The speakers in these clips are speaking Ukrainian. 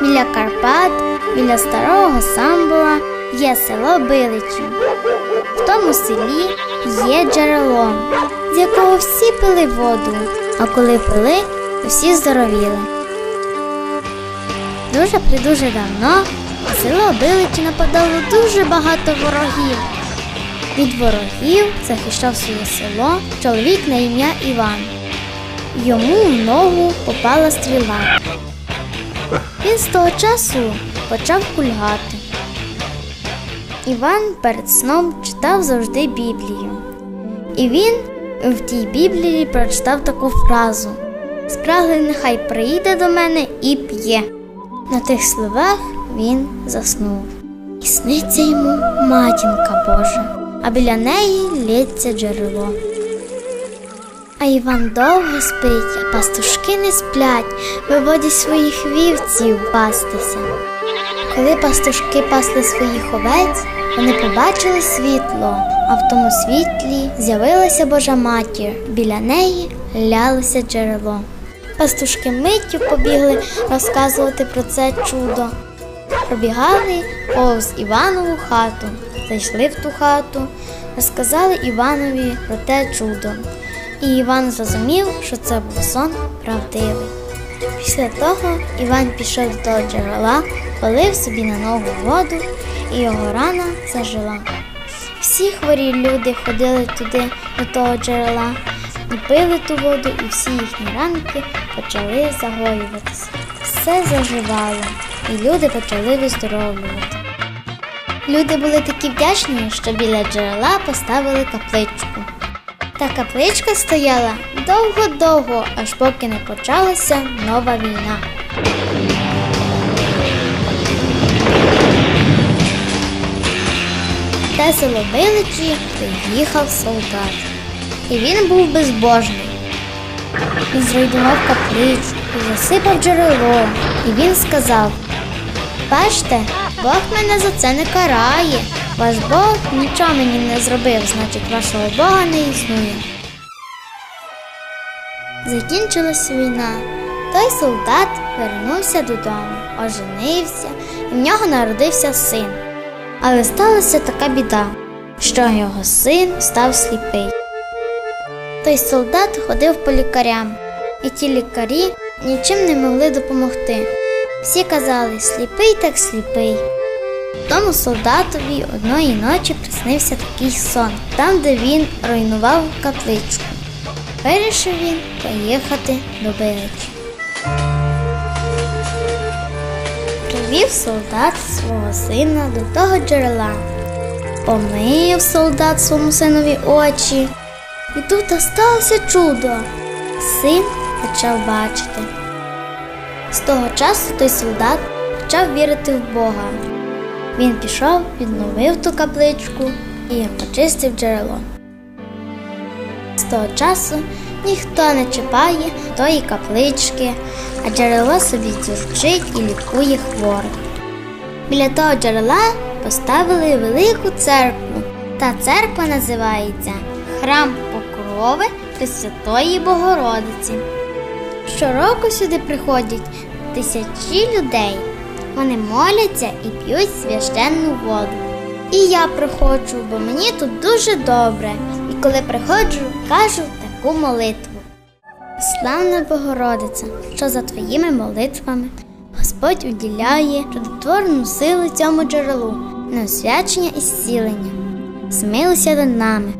Біля Карпат, біля старого Самбора є село Биличі. В тому селі є джерело, з якого всі пили воду, а коли пили, то всі здоровіли. Дуже придуже давно на село Биличі нападало дуже багато ворогів. Від ворогів захищав своє село чоловік на ім'я Іван. Йому в ногу попала стріла. Він з того часу почав кульгати. Іван перед сном читав завжди Біблію. І він в тій Біблії прочитав таку фразу Спраглий нехай приїде до мене і п'є. На тих словах він заснув. І сниться йому матінка Божа, а біля неї лється джерело. А Іван довго спить, а пастушки не сплять, виводять своїх вівців пастися. Коли пастушки пасли своїх овець, вони побачили світло, а в тому світлі з'явилася Божа матір. Біля неї лялося джерело. Пастушки миттю побігли розказувати про це чудо. Пробігали повз Іванову хату, зайшли в ту хату, розказали Іванові про те чудо. І Іван зрозумів, що це був сон правдивий. Після того Іван пішов до того джерела, полив собі на ногу воду, і його рана зажила. Всі хворі люди ходили туди до того джерела і пили ту воду, і всі їхні ранки почали загоюватися. Все заживало, і люди почали виздоровлювати. Люди були такі вдячні, що біля джерела поставили капличку. Та капличка стояла довго-довго, аж поки не почалася нова війна. Те село Биличі приїхав солдат. І він був безбожний. Він зруйнував капличку, засипав джерело, і він сказав: Бачте, Бог мене за це не карає. Ваш Бог нічого мені не зробив, значить вашого Бога не існує. Закінчилась війна. Той солдат вернувся додому, оженився, і в нього народився син. Але сталася така біда, що його син став сліпий. Той солдат ходив по лікарям, і ті лікарі нічим не могли допомогти. Всі казали сліпий так сліпий. Тому солдатові одної ночі приснився такий сон, там, де він руйнував капличку. Вирішив він поїхати до Биличі. Привів солдат свого сина до того джерела, помив солдат своєму синові очі. І тут сталося чудо. Син почав бачити. З того часу той солдат почав вірити в Бога. Він пішов, відновив ту капличку і почистив джерело. З того часу ніхто не чіпає тої каплички, а джерело собі дзюрчить і лікує хворих. Біля того джерела поставили велику церкву. Та церква називається Храм Покрови Пресвятої Богородиці. Щороку сюди приходять тисячі людей. Вони моляться і п'ють священну воду. І я приходжу, бо мені тут дуже добре. І коли приходжу, кажу таку молитву. Славна Богородиця, що за твоїми молитвами Господь уділяє чудотворну силу цьому джерелу, на освячення і зцілення. Змилися над нами,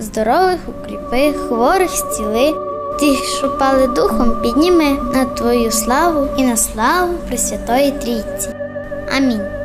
здорових укріпи, хворих зціли, тих, що пали духом, підніми на Твою славу і на славу Пресвятої Трійці. Амінь.